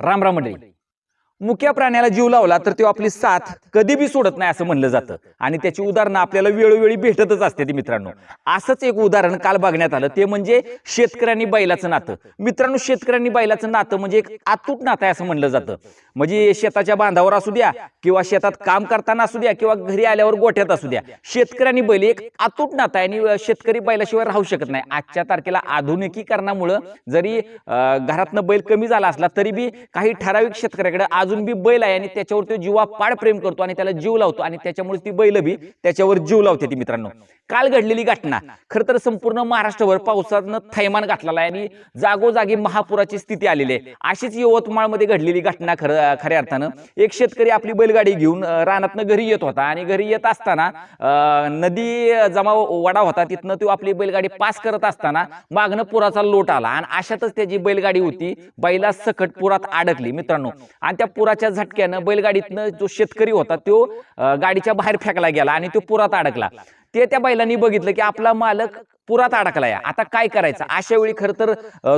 राम राम मंडळी. मुक्या प्राण्याला जीव लावला तर तो आपली साथ कधी बी सोडत नाही असं म्हणलं जातं. आणि त्याची उदाहरणं आपल्याला वेळोवेळी भेटतच असते ती मित्रांनो. असंच एक उदाहरण काल बघण्यात आलं. ते म्हणजे शेतकऱ्यांनी बैलाचं नातं. मित्रांनो शेतकऱ्यांनी बैलाचं नातं म्हणजे एक आतूट नातं आहे असं म्हणलं जातं. म्हणजे शेताच्या बांधावर असू द्या किंवा शेतात काम करताना असू द्या किंवा घरी आल्यावर गोठ्यात असू द्या शेतकऱ्यांनी बैल एक आतूट नातं आहे आणि शेतकरी बैलाशिवाय राहू शकत नाही. आजच्या तारखेला आधुनिकीकरणामुळं जरी घरातनं बैल कमी झाला असला तरी बी काही ठराविक शेतकऱ्याकडे अजून बी बैल आहे आणि त्याच्यावर तो जीवा पाड प्रेम करतो आणि त्याला जीव लावतो आणि त्याच्यामुळे ती बैल बी त्याच्यावर जीव लावते ती मित्रांनो. काल घडलेली घटना. खर तर संपूर्ण महाराष्ट्रभर पावसानं थैमान घातलेला आहे आणि जागोजागी महापुराची स्थिती आलेली आहे. अशीच यवतमाळमध्ये घडलेली घटना खरं खऱ्या अर्थानं. एक शेतकरी आपली बैलगाडी घेऊन रानातनं घरी येत होता आणि घरी येत असताना नदी जमा वडा होता. तिथनं तो आपली बैलगाडी पास करत असताना मागणं पुराचा लोट आला आणि अशातच त्याची बैलगाडी होती. बैला सकट पुरात अडकली मित्रांनो. आणि त्या पुराच्या झटक्यानं बैलगाडीतनं जो शेतकरी होता तो गाडीच्या बाहेर फेकला गेला आणि तो पुरात अडकला. ते त्या बैलांनी बघितलं की आपला मालक पुरात अडकलाय. आता काय करायचं? अशा वेळी खरं तर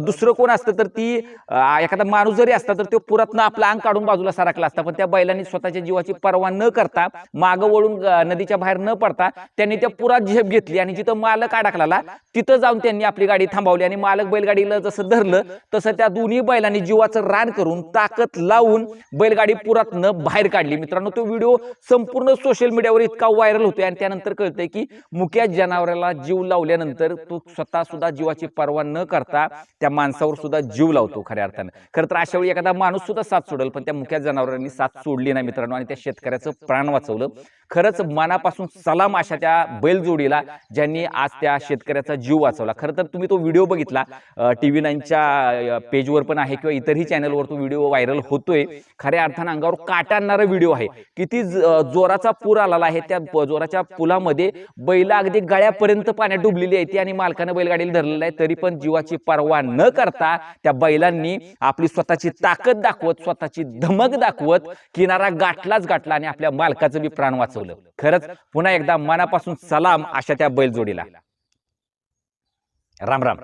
दुसरं कोण असतं तर ती एखादा माणूस जरी असता तर तो पुरातनं आपला अंग काढून बाजूला सरकला असता. पण त्या बैलांनी स्वतःच्या जीवाची पर्वा न करता मागं वळून नदीच्या बाहेर न पडता त्यांनी त्या पुरात झेप घेतली आणि जिथं मालक अडकलाला तिथं जाऊन त्यांनी आपली गाडी थांबवली आणि मालक बैलगाडीला जसं धरलं तसं त्या दोन्ही बैलांनी जीवाचं रान करून ताकद लावून बैलगाडी पुरातनं बाहेर काढली. मित्रांनो तो व्हिडिओ संपूर्ण सोशल मीडियावर इतका व्हायरल होतोय आणि त्यानंतर कळतंय की मुक्या जनावराला जीव लावल्यानंतर तो स्वतः सुद्धा जीवाची पर्वा न करता त्या माणसावर सुद्धा जीव लावतो खऱ्या अर्थानं. खरं तर अशा वेळी एखादा माणूस सुद्धा साथ सोडेल पण त्या मुख्या जनावरांनी साथ सोडली नाही मित्रांनो आणि त्या शेतकऱ्याचं प्राण वाचवलं. खरंच मनापासून सलाम अशा त्या बैलजोडीला ज्यांनी आज त्या शेतकऱ्याचा जीव वाचवला. खरं तर तुम्ही तो व्हिडिओ बघितला. टी व्ही नाईनच्या पेजवर पण आहे किंवा इतरही चॅनलवर तो व्हिडिओ व्हायरल होतोय. खऱ्या अर्थानं अंगावर काटा आणणारा व्हिडिओ आहे. किती जोराचा पूर आलेला आहे त्या जोराच्या पुलामध्ये. बैल अगदी गळ्यापर्यंत पाण्यात डुबलेली आहे. ती आणि मालकानं बैलगाडीला धरलेलं आहे. तरी पण जीवाची पर्वा न करता त्या बैलांनी आपली स्वतःची ताकद दाखवत स्वतःची धमक दाखवत किनारा गाठलाच गाठला आणि आपल्या मालकाचं बी प्राण वाचवलं. खरंच पुन्हा एकदा मनापासून सलाम अशा त्या बैलजोडीला. राम राम.